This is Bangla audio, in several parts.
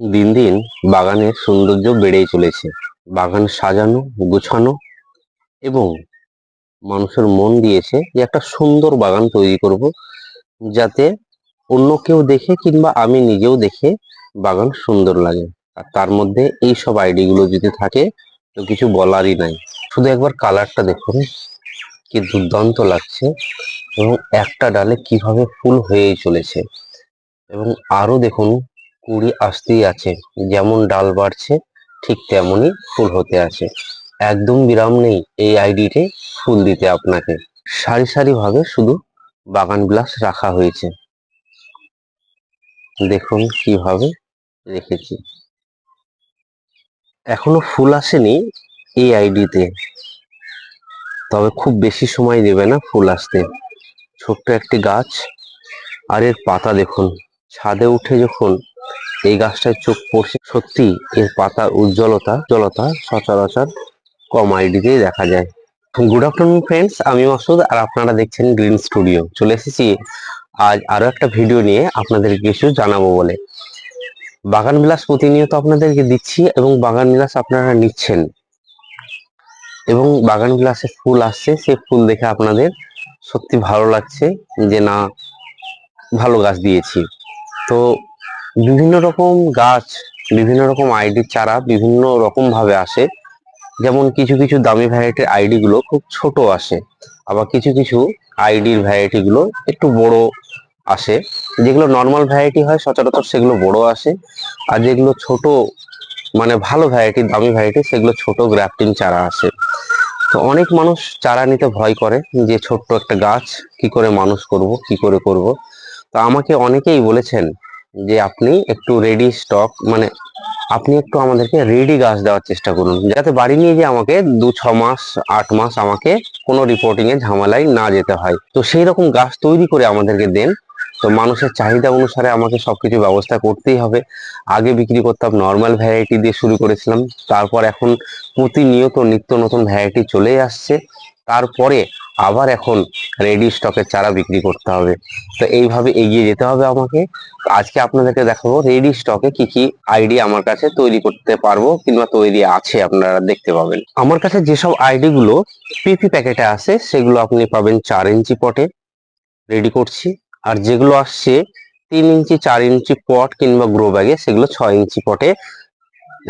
দিন দিন বাগানের সৌন্দর্য বেড়েই চলেছে। বাগান সাজানো, গোছানো এবং মানুষের মন দিয়েছে যে একটা সুন্দর বাগান তৈরি করব যাতে অন্য কেউ দেখে কিংবা আমি নিজেও দেখে বাগান সুন্দর লাগে। আর তার মধ্যে এই সব আইডিগুলো যদি থাকে, তো কিছু বলারই নাই। শুধু একবার কালারটা দেখুন, কি দুর্দান্ত লাগছে এবং একটা ডালে কীভাবে ফুল হয়েই চলেছে। এবং আরও দেখুন কুড়ি আসতেই আছে। যেমন ডাল বাড়ছে, ঠিক তেমনই ফুল হতে আছে। একদম বিরাম নেই এই আইডিতে ফুল দিতে আপনাকে। সারি সারি ভাবে শুধু বাগান বিলাস রাখা হয়েছে। দেখুন কীভাবে রেখেছি। এখনও ফুল আসেনি এই আইডিতে। তবে খুব বেশি সময় দেবে না ফুল আসতে। ছোট্ট একটি গাছ। আর এর পাতা দেখুন। ছাদে উঠে যখন এই গাছটায় চোখ পড়ছে। সত্যি এর পাতার উজ্জ্বলতা জলতা সচরাচর কম আইডিতেই দেখা যায়। গুড আফটারনুন ফ্রেন্ডস আমি মাসুদ আর আপনারা দেখছেন গ্রিন স্টুডিও চলে এসেছি আজ আরও একটা ভিডিও নিয়ে আপনাদের কিছু জানাব বলে। বাগান বিলাস প্রতিনিয়ত আপনাদেরকে দিচ্ছি এবং বাগান বিলাস আপনারা নিচ্ছেন। এবং বাগান বিলাসে ফুল আসছে সেই ফুল দেখে আপনাদের সত্যি ভালো লাগছে যে না, ভালো গাছ দিয়েছি। তো বিভিন্ন রকম গাছ, বিভিন্ন রকম আইডির চারা বিভিন্ন রকম ভাবে আসে। যেমন কিছু কিছু দামি ভ্যারাইটির আইডি গুলো খুব ছোট আসে, আবার কিছু কিছু আইডির ভ্যারাইটি গুলো একটু বড় আসে। যেগুলো নর্মাল ভ্যারাইটি হয়, সচরাচর সেগুলো বড় আসে। আর যেগুলো ছোট মানে ভালো ভ্যারাইটি দামি ভ্যারাইটি সেগুলো ছোট গ্রাফটিং চারা আসে। তো অনেক মানুষ চারা নিতে ভয় করে যে ছোট্ট একটা গাছ, কি করে মানুষ করব, কি করে করব? তো আমাকে অনেকেই বলেছেন যে আপনি একটু রেডি স্টক মানে আপনি একটু আমাদেরকে রেডি গাছ দেওয়ার চেষ্টা করুন। যাতে বাড়ি নিয়ে যে আমাকে দু, ছ মাস, আট মাস আমাকে কোনো রিপোর্টিং এ ঝামেলায় না যেতে হয়। তো সেই রকম গাছ তৈরি করে আমাদেরকে দেন। তো মানুষের চাহিদা অনুসারে আমাকে সবকিছু ব্যবস্থা করতেই হবে। আগে বিক্রি করতাম নর্মাল ভ্যারাইটি দিয়ে শুরু করেছিলাম। তারপর এখন প্রতিনিয়ত নিত্য নতুন ভ্যারাইটি চলে আসছে। তারপরে আবার এখন রেডি স্টকের চারা বিক্রি করতে হবে। তো এইভাবে এগিয়ে যেতে হবে আমাকে। আজকে আপনাদেরকে দেখাবো রেডি স্টকে কি কি আইডি আমার কাছে তৈরি করতে পারব কিংবা তৈরি আছে আপনারা দেখতে পাবেন। আমার কাছে যেসব আইডি গুলো পিপি প্যাকেটে আছে, সেগুলো আপনি পাবেন চার ইঞ্চি পটে রেডি করছি। আর যেগুলো আসছে তিন ইঞ্চি, চার ইঞ্চি পট কিংবা গ্রো ব্যাগে সেগুলো ছয় ইঞ্চি পটে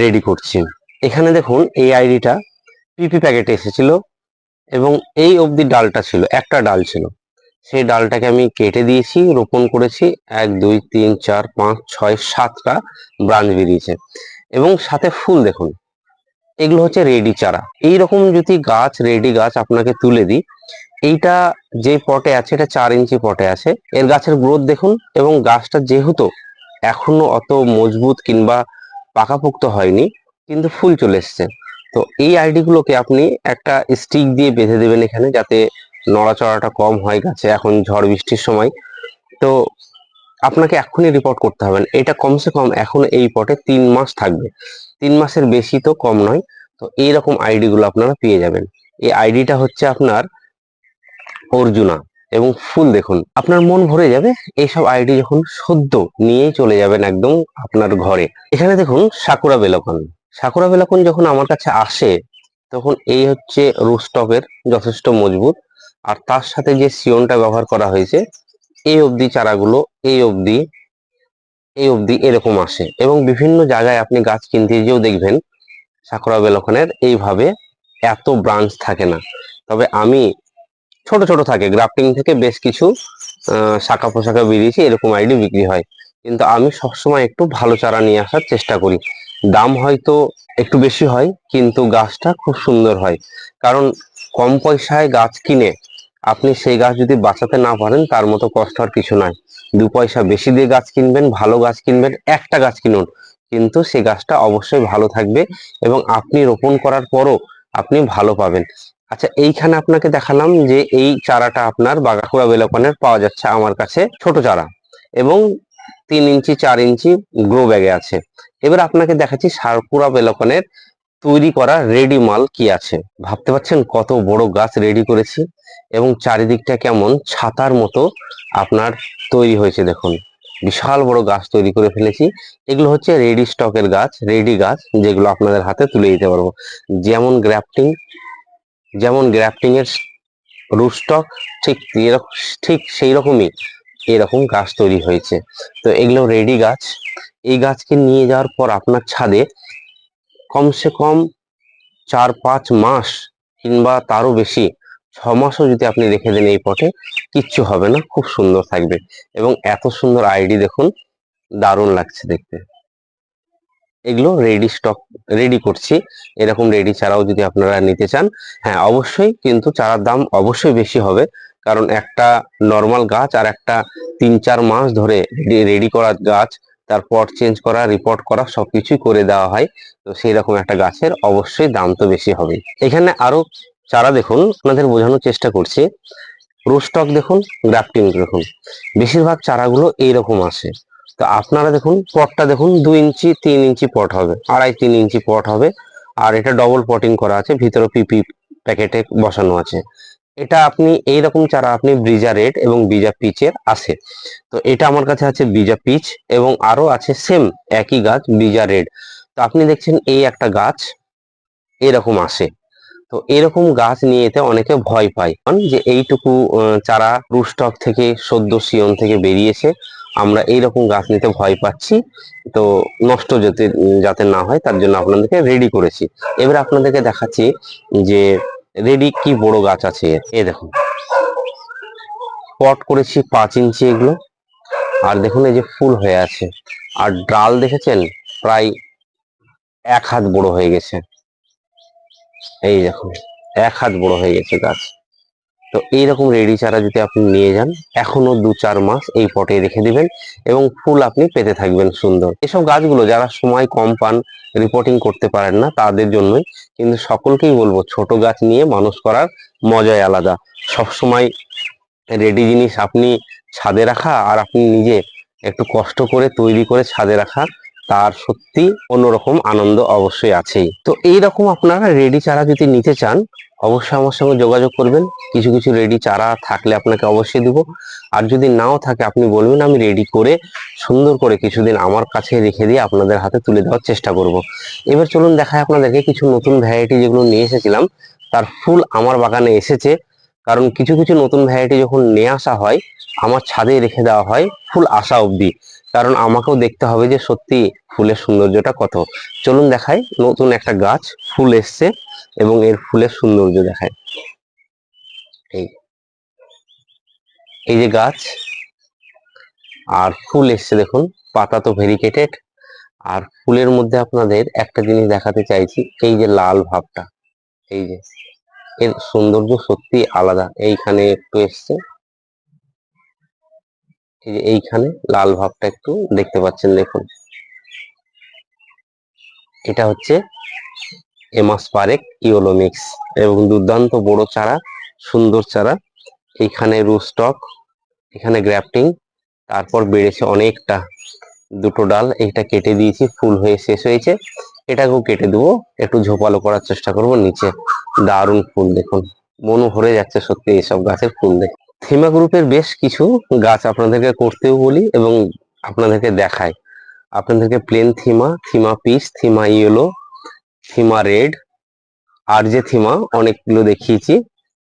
রেডি করছি। এখানে দেখুন এই আইডিটা পিপি প্যাকেটে এসেছিল। এবং এই অবধি ডালটা ছিল, একটা ডাল ছিল। সেই ডালটাকে আমি কেটে দিয়েছি, রোপণ করেছি। এক, দুই, তিন, চার, পাঁচ, ছয়, সাতটা ব্রাঞ্চ বেরিয়েছে। এবং সাথে ফুল দেখুন, এগুলো হচ্ছে রেডি চারা। এই রকম যদি গাছ, রেডি গাছ আপনাকে তুলে দিই, এইটা যে পটে আছে, এটা চার ইঞ্চি পটে আছে। এর গাছের গ্রোথ দেখুন, এবং গাছটা যেহেতু এখনও অত মজবুত কিংবা পাকাপোক্ত হয়নি, কিন্তু ফুল চলে এসছে। তো এই আইডি গুলোকে আপনি একটা স্টিক দিয়ে বেঁধে দেবেন এখানে যাতে নড়াচড়াটা কম হয় গাছে এখন ঝড় বৃষ্টির সময়। তো আপনাকে এখনই রিপোর্ট করতে হবে। এটা কমসে কম এখন এই পটে তিন মাস থাকবে। তিন মাসের বেশি তো কম নয়। তো এইরকম আইডি গুলো আপনারা পেয়ে যাবেন। এই আইডিটা হচ্ছে আপনার অর্জুনা এবং ফুল দেখুন। আপনার মন ভরে যাবে। এইসব আইডি যখন সদ্য নিয়েই চলে যাবেন একদম আপনার ঘরে। এখানে দেখুন সাকুরা বেলকন। সাকুরা বেলকন যখন আমার কাছে আসে, তখন এই হচ্ছে রুস্টপের যথেষ্ট মজবুত। আর তার সাথে যে সিওনটা ব্যবহার করা হয়েছে, এই অবধি চারাগুলো, এই অবধি এই অবধি এরকম আসে। এবং বিভিন্ন জায়গায় আপনি গাছ কিনতে যেও দেখবেন, সাকুরা বেলকনের এইভাবে এত ব্রাঞ্চ থাকে না। তবে আমি ছোট ছোট থাকে, গ্রাফটিং থেকে বেশ কিছু শাখা পোশাখা বেরিয়েছে, এরকম আইডি বিক্রি হয়। কিন্তু আমি সবসময় একটু ভালো চারা নিয়ে আসার চেষ্টা করি। দাম হয়তো একটু বেশি হয়, কিন্তু গাছটা খুব সুন্দর হয়। কারণ কম পয়সায় গাছ কিনে আপনি সেই গাছ যদি বাঁচাতে না পারেন, তার মতো কষ্ট আর কিছু নাই। দু পয়সা বেশি দিয়ে গাছ কিনবেন, ভালো গাছ কিনবেন, একটা গাছ কিনুন। কিন্তু সেই গাছটা অবশ্যই ভালো থাকবে এবং আপনি রোপণ করার পরও আপনি ভালো পাবেন। আচ্ছা এইখানে আপনাকে দেখালাম যে এই চারাটা আপনার বাগাকুড়া বেলকনের পাওয়া যাচ্ছে আমার কাছে ছোট চারা এবং তিন ইঞ্চি, চার ইঞ্চি গ্রো ব্যাগে আছে। এবার আপনাকে দেখাচ্ছি সারপুরা বেলকনের তৈরি করা রেডি মাল কি আছে। ভাবতে পারছেন কত বড় গাছ রেডি করেছি এবং চারিদিকটা কেমন ছাতার মতো আপনার তৈরি হয়েছে দেখুন। বিশাল বড় গাছ তৈরি করে ফেলেছি। এগুলো হচ্ছে রেডি স্টকের গাছ, রেডি গাছ যেগুলো আপনাদের হাতে তুলে দিতে পারব। যেমন গ্রাফটিং যেমন গ্রাফটিং এর রুট স্টক, ঠিক ঠিক সেই রকমই। এরকম গাছ তৈরি হয়েছে। তো এগুলো রেডি গাছ। এই গাছকে নিয়ে যাওয়ার পর আপনার ছাদে কমসে কম চার পাঁচ মাস কিংবা তারও বেশি, ছ মাসও যদি আপনি রেখে দেন এই পটে, কিচ্ছু হবে না, খুব সুন্দর থাকবে। এবং এত সুন্দর আইডি দেখুন, দারুণ লাগছে দেখতে। এগুলো রেডি স্টক, রেডি করছি। এরকম রেডি চারাও যদি আপনারা নিতে চান হ্যাঁ অবশ্যই, কিন্তু চারার দাম অবশ্যই বেশি হবে। কারণ একটা নর্মাল গাছ আর একটা তিন চার মাস ধরে রেডি করা গাছ, তারপর চেঞ্জ করা রিপোর্ট করা, সবকিছুই করে দেওয়া হয়। তো সেই রকম একটা গাছের অবশ্যই দাম তো বেশি হবে। এখানে আরও চারা দেখুন, আপনাদের বোঝানোর চেষ্টা করছি। রোস্টক দেখুন গ্রাফটিং দেখুন। বেশিরভাগ চারাগুলো এইরকম আসে। তো আপনারা দেখুন পটটা দেখুন, দুই ইঞ্চি, তিন ইঞ্চি পট হবে, আড়াই তিন ইঞ্চি পট হবে। আর এটা ডবল পটিং করা আছে, ভিতরে পিপি প্যাকেটে বসানো আছে। এটা আপনি এই রকম চারা আপনি ব্রিজা রেড এবং বিজা পিচের আছে। তো এটা আমার কাছে আছে বিজা পিচ এবং আরও আছে সেম একই গাছ বিজা রেড তো আপনি দেখছেন এই একটা গাছ এরকম আসে। তো এরকম গাছ নিয়ে এতে অনেকে ভয় পায়। কারণ যে এইটুকু চারা রুস্টক থেকে সদ্য সিয়ন থেকে বেরিয়েছে, আমরা এইরকম গাছ নিতে ভয় পাচ্ছি। তো নষ্ট যাতে যাতে না হয়, তার জন্য আপনাদেরকে রেডি করেছি। এবার আপনাদেরকে দেখাচ্ছি যে রেডি, কি বড় গাছ আছে এ দেখুন, পট করেছি পাঁচ ইঞ্চি এগুলো। আর দেখুন এই যে ফুল হয়ে আছে। আর ডাল দেখেছেন? প্রায় এক হাত বড় হয়ে গেছে। এই দেখুন, এক হাত বড় হয়ে গেছে গাছ। তো এইরকম রেডি চারা যদি আপনি নিয়ে যান, এখনও দু চার মাস এই পটে রেখে দিবেন এবং ফুল আপনি পেতে থাকবেন সুন্দর। এসব গাছগুলো যারা সময় কম পান রিপোর্টিং করতে পারেন না, তাদের জন্যই কিন্তু সকলকেই বলব, ছোট গাছ নিয়ে মানুষ করার মজাই আলাদা। সব সময় রেডি জিনিস আপনি ছাদে রাখা আর আপনি নিজে একটু কষ্ট করে তৈরি করে ছাদে রাখা, তার সত্যি অন্যরকম আনন্দ অবশ্যই আছেই। তো এইরকম আপনারা রেডি চারা যদি নিতে চান অবশ্যই আমার সঙ্গে যোগাযোগ করবেন। কিছু কিছু রেডি চারা থাকলে আপনাকে অবশ্যই দিব। আর যদি নাও থাকে, আপনি বলবেন, আমি রেডি করে, সুন্দর করে কিছুদিন আমার কাছে রেখে দিয়ে আপনাদের হাতে তুলে দেওয়ার চেষ্টা করব। এবার চলুন দেখায় আপনাদেরকে কিছু নতুন ভ্যারাইটি যেগুলো নিয়ে এসেছিলাম। তার ফুল আমার বাগানে এসেছে। কারণ কিছু কিছু নতুন ভ্যারাইটি যখন নিয়ে আসা হয়, আমার ছাদে রেখে দেওয়া হয় ফুল আসা অবধি। কারণ আমাকেও দেখতে হবে যে সত্যি ফুলের সৌন্দর্যটা কত। চলুন দেখাই, নতুন একটা গাছ ফুল এসছে এবং এর ফুলের সৌন্দর্য দেখায় এই এই যে গাছ, আর ফুল এসছে দেখুন, পাতা তো ভেরিকেটেড। আর ফুলের মধ্যে আপনাদের একটা জিনিস দেখাতে চাইছি, এই যে লাল ভাবটা, এই যে, এর সৌন্দর্য সত্যি আলাদা। এইখানে একটু এসছে। এইখানে লাল ভাবটা একটু দেখতে পাচ্ছেন, দেখুন। এটা হচ্ছে এমাস পারেক ইওলো মিক্স এবং দুর্দান্ত বড় চারা, সুন্দর চারা। এইখানে রুস্টক, এখানে গ্রাফটিং তারপর বেড়েছে অনেকটা। দুটো ডাল, এইটা কেটে দিয়েছি, ফুল হয়ে শেষ হয়েছে। এটাকেও কেটে দেবো, একটু ঝোপালো করার চেষ্টা করব, নিচে দারুণ ফুল, দেখুন। মনও ভরে যাচ্ছে সত্যি, এইসব গাছের ফুল দেখে থিমা গ্রুপের বেশ কিছু গাছ আপনাদেরকে করতেও বলি এবং আপনাদেরকে দেখাই। আপনাদেরকে প্লেন থিমা থিমা পিস থিমা ইয়েলো থিমা রেড আর যে থিমা অনেকগুলো দেখিয়েছি।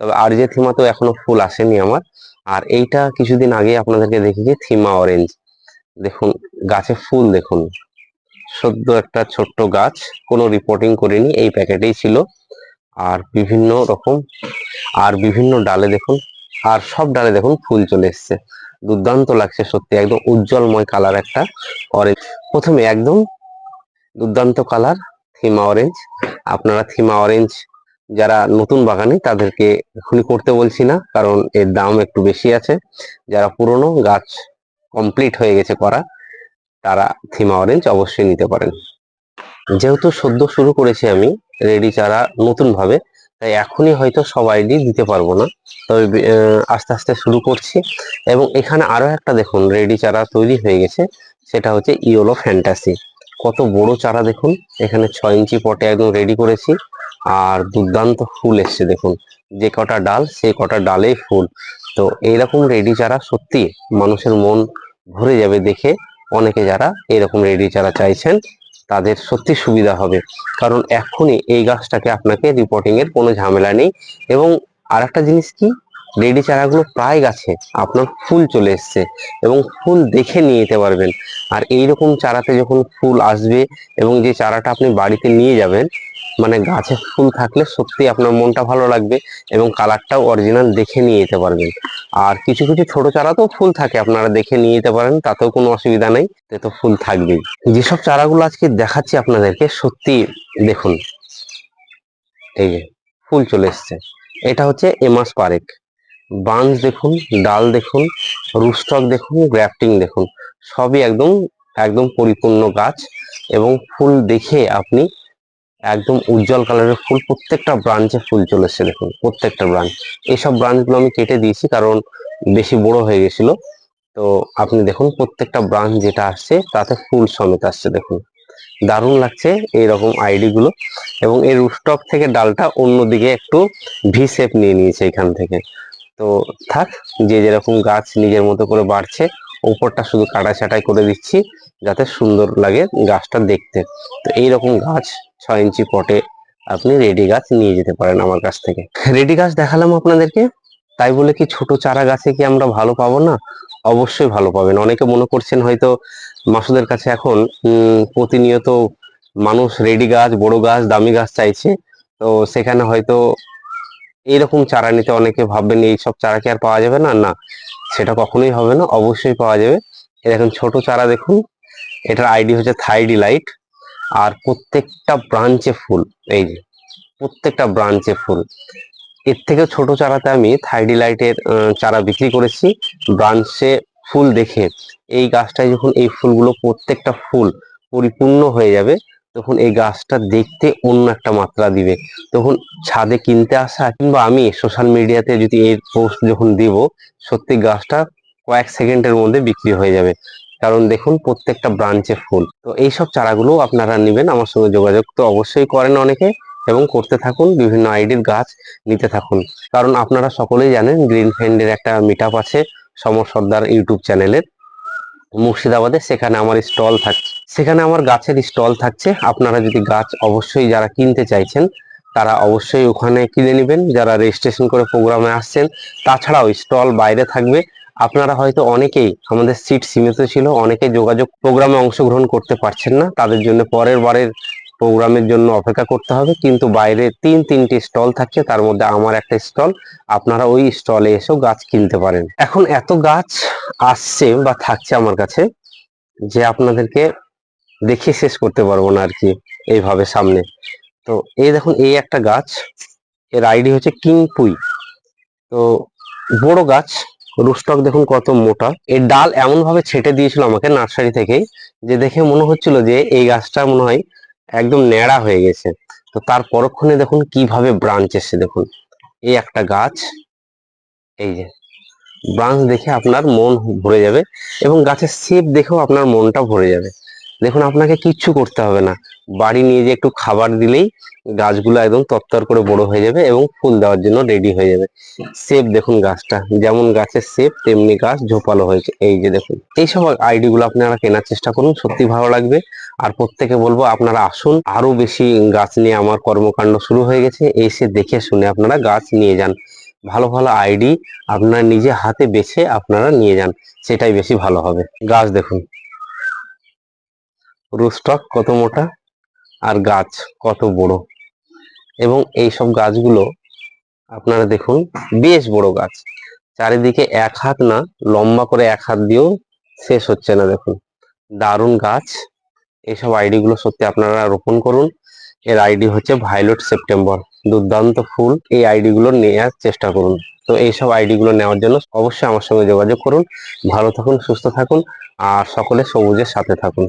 তবে আর যে থিমা তো এখনও ফুল আসেনি আমার। আর এইটা কিছুদিন আগে আপনাদেরকে দেখিয়েছি, থিমা অরেঞ্জ দেখুন, গাছে ফুল দেখুন। সদ্য একটা ছোট্ট গাছ, কোনো রিপোর্টিং করিনি, এই প্যাকেটেই ছিল। আর বিভিন্ন রকম, আর বিভিন্ন ডালে দেখুন আর সব ডালে দেখুন ফুল চলে এসছে। দুর্দান্ত লাগছে সত্যি, একদম উজ্জ্বলময় কালার একটা অরেঞ্জ প্রথমে একদম দুর্দান্ত কালার থিমা অরেঞ্জ আপনারা থিমা অরেঞ্জ যারা নতুন বাগানে তাদেরকে এখনই করতে বলছি না, কারণ এর দাম একটু বেশি আছে। যারা পুরনো গাছ কমপ্লিট হয়ে গেছে করা, তারা থিমা অরেঞ্জ অবশ্যই নিতে পারেন। যেহেতু সদ্য শুরু করেছি আমি রেডি চারা নতুন ভাবে তাই এখনই হয়তো সব আইডি দিতে পারব না। তবে আস্তে আস্তে শুরু করছি। এবং এখানে আরও একটা দেখুন, রেডি চারা তৈরি হয়ে গেছে। সেটা হচ্ছে ইয়োলো ফ্যান্টাসি কত বড় চারা দেখুন, এখানে ছয় ইঞ্চি পটে একদম রেডি করেছি। আর দুর্দান্ত ফুল এসছে দেখুন, যে কটা ডাল, সেই কটা ডালেই ফুল। তো এইরকম রেডি চারা সত্যি মানুষের মন ভরে যাবে দেখে অনেকে যারা এরকম রেডি চারা চাইছেন। তাদের সত্যি সুবিধা হবে। কারণ এখনই এই গাছটাকে আপনাকে রিপোর্টিংয়ের কোনো ঝামেলা নেই। এবং আর একটা জিনিস কি? রেডি চারাগুলো প্রায় গাছে আপনার ফুল চলে এসছে এবং ফুল দেখে নিয়ে যেতে পারবেন। আর এইরকম চারাতে যখন ফুল আসবে এবং যে চারাটা আপনি বাড়িতে নিয়ে যাবেন মানে গাছে ফুল থাকলে সত্যি আপনার মনটা ভালো লাগবে এবং কালারটাও অরিজিনাল দেখে নিয়ে যেতে পারবেন। আর কিছু কিছু ছোট চারাতেও ফুল থাকে, আপনারা দেখে নিয়ে যেতে পারেন, তাতেও কোনো অসুবিধা নেই তে তো ফুল থাকবেই। যেসব চারাগুলো আজকে দেখাচ্ছি আপনাদেরকে, সত্যি দেখুন, এই যে ফুল চলে এসছে। এটা হচ্ছে এমাস পারেক। বাঞ্চ দেখুন, ডাল দেখুন, রুস্টক দেখুন, গ্রাফটিং দেখুন, সবই একদম একদম পরিপূর্ণ গাছ এবং ফুল দেখে আপনি একদম উজ্জ্বল কালারের ফুল, প্রত্যেকটা ব্রাঞ্চে ফুল চলে এসছে দেখুন, প্রত্যেকটা ব্রাঞ্চ এইসব ব্রাঞ্চগুলো আমি কেটে দিয়েছি কারণ বেশি বড় হয়ে গেছিল। তো আপনি দেখুন, প্রত্যেকটা ব্রাঞ্চ যেটা আসছে, তাতে ফুল সমেত আসছে দেখুন। দারুণ লাগছে এইরকম আইডি গুলো এবং এই রুফটপ থেকে ডালটা অন্যদিকে একটু ভি শেপ নিয়ে নিয়েছে এখান থেকে। তো থাক, যে যেরকম গাছ নিজের মতো করে বাড়ছে উপরটা শুধু কাটা ছাটাই করে দিচ্ছি যাতে সুন্দর লাগে গাছটা দেখতে। তো এইরকম গাছ ছয় ইঞ্চি পটে আপনি রেডি গাছ নিয়ে যেতে পারেন আমার কাছ থেকে। রেডি গাছ দেখালাম আপনাদেরকে, তাই বলে কি ছোট চারা গাছে কি আমরা ভালো পাবো না? অবশ্যই ভালো পাবেন। অনেকে মনে করছেন হয়তো মাসুদের কাছে এখন প্রতিনিয়ত মানুষ রেডি গাছ, বড় গাছ, দামি গাছ চাইছে। তো সেখানে হয়তো এইরকম চারা নিতে অনেকে ভাববেন, এই সব চারা কি আর পাওয়া যাবে না? না। সেটা কখনোই হবে না, অবশ্যই পাওয়া যাবে। দেখুন, ছোট চারা দেখুন, এটার আইডি হচ্ছে থাইডি লাইট আর প্রত্যেকটা ব্রাঞ্চে ফুল, এই যে, প্রত্যেকটা ব্রাঞ্চে ফুল। এর থেকে ছোট চারাতে আমি থাইডি লাইটের চারা বিক্রি করেছি ব্রাঞ্চে ফুল দেখে। এই গাছটায় যখন এই ফুলগুলো প্রত্যেকটা ফুল পরিপূর্ণ হয়ে যাবে তখন এই গাছটা দেখতে অন্য একটা মাত্রা দিবে। তখন ছাদে কিনতে আসা কিংবা আমি সোশ্যাল মিডিয়াতে যদি এই পোস্ট যখন দিব, সত্যি গাছটা কয়েক সেকেন্ডের মধ্যে বিক্রি হয়ে যাবে। কারণ দেখুন, প্রত্যেকটা ব্রাঞ্চে ফুল। তো এইসব চারাগুলো আপনারা নেবেন আমার সঙ্গে যোগাযোগ। তো অবশ্যই করেন অনেকে এবং করতে থাকুন, বিভিন্ন আইডির গাছ নিতে থাকুন। কারণ আপনারা সকলেই জানেন গ্রিন ফ্রেন্ডের একটা মিট আছে সমর সর্দার ইউটিউব চ্যানেলের। মুর্শিদাবাদে, সেখানে আমার স্টল থাকছে সেখানে আমার গাছের স্টল থাকছে। আপনারা যদি গাছ অবশ্যই যারা কিনতে চাইছেন, তারা অবশ্যই ওখানে কিনে নেবেন। যারা রেজিস্ট্রেশন করে প্রোগ্রামে আসছেন, তাছাড়াও স্টল বাইরে থাকবে। আপনারা হয়তো অনেকেই আমাদের সিট সীমিত ছিল অনেকে যোগাযোগ প্রোগ্রামে অংশগ্রহণ করতে পারছেন না। তাদের জন্য পরের বারের প্রোগ্রামের জন্য অপেক্ষা করতে হবে, কিন্তু বাইরে তিন, তিনটি স্টল থাকছে, তার মধ্যে আমার একটা স্টল, আপনারা ওই স্টলে এসেও গাছ কিনতে পারেন। এখন এত গাছ আসছে বা থাকছে আমার কাছে যে আপনাদেরকে দেখে শেষ করতে পারব না আর কি এইভাবে সামনে। তো এই দেখুন, এই একটা গাছ, এর আইডি হচ্ছে কিংপুই তো বড় গাছ, রুস্টক দেখুন কত মোটা। এর ডাল এমন ভাবে ছেটে দিয়েছিল আমাকে নার্সারি থেকেই, যে দেখে মনে হচ্ছিল যে এই গাছটা মনে হয় একদম ন্যাড়া হয়ে গেছে। তো তার পরক্ষণে দেখুন কীভাবে ব্রাঞ্চ এসছে, দেখুন। এই একটা গাছ, এই যে ব্রাঞ্চ দেখে আপনার মন ভরে যাবে এবং গাছের শেপ দেখেও আপনার মনটা ভরে যাবে। দেখুন, আপনাকে কিচ্ছু করতে হবে না। বাড়ি নিয়ে যে একটু খাবার দিলেই গাছগুলো একদম তত্তর করে বড় হয়ে যাবে এবং ফুল দেওয়ার জন্য রেডি হয়ে যাবে। শেপ দেখুন গাছটা, যেমন গাছের শেপ তেমনি গাছ ঝোপালো হয়েছে। এই যে দেখুন এইসব আইডি গুলো আপনারা কেনার চেষ্টা করুন, সত্যি ভালো লাগবে। আর প্রত্যেকে বলব, আপনারা আসুন, আরও বেশি গাছ নিয়ে আমার কর্মকাণ্ড শুরু হয়ে গেছে। এসে দেখে শুনে আপনারা গাছ নিয়ে যান। ভালো ভালো আইডি আপনারা নিজে হাতে বেছে আপনারা নিয়ে যান, সেটাই বেশি ভালো হবে। গাছ দেখুন। রুস্টক কত মোটা আর গাছ কত বড়? এবং এই সব গাছগুলো আপনারা দেখুন, বেশ বড় গাছ। চারিদিকে এক হাত না, লম্বা করে এক হাত দিয়েও শেষ হচ্ছে না, দেখুন। দারুণ গাছ। এইসব আইডি গুলো সত্যি আপনারা রোপণ করুন। এর আইডি হচ্ছে ভায়োলেট সেপ্টেম্বর দুর্দান্ত ফুল। এই আইডি গুলো নেওয়ার চেষ্টা করুন। তো এইসব আইডি গুলো নেওয়ার জন্য অবশ্যই আমার সঙ্গে যোগাযোগ করুন। ভালো থাকুন, সুস্থ থাকুন, আর সকলে সবুজের সাথে থাকুন।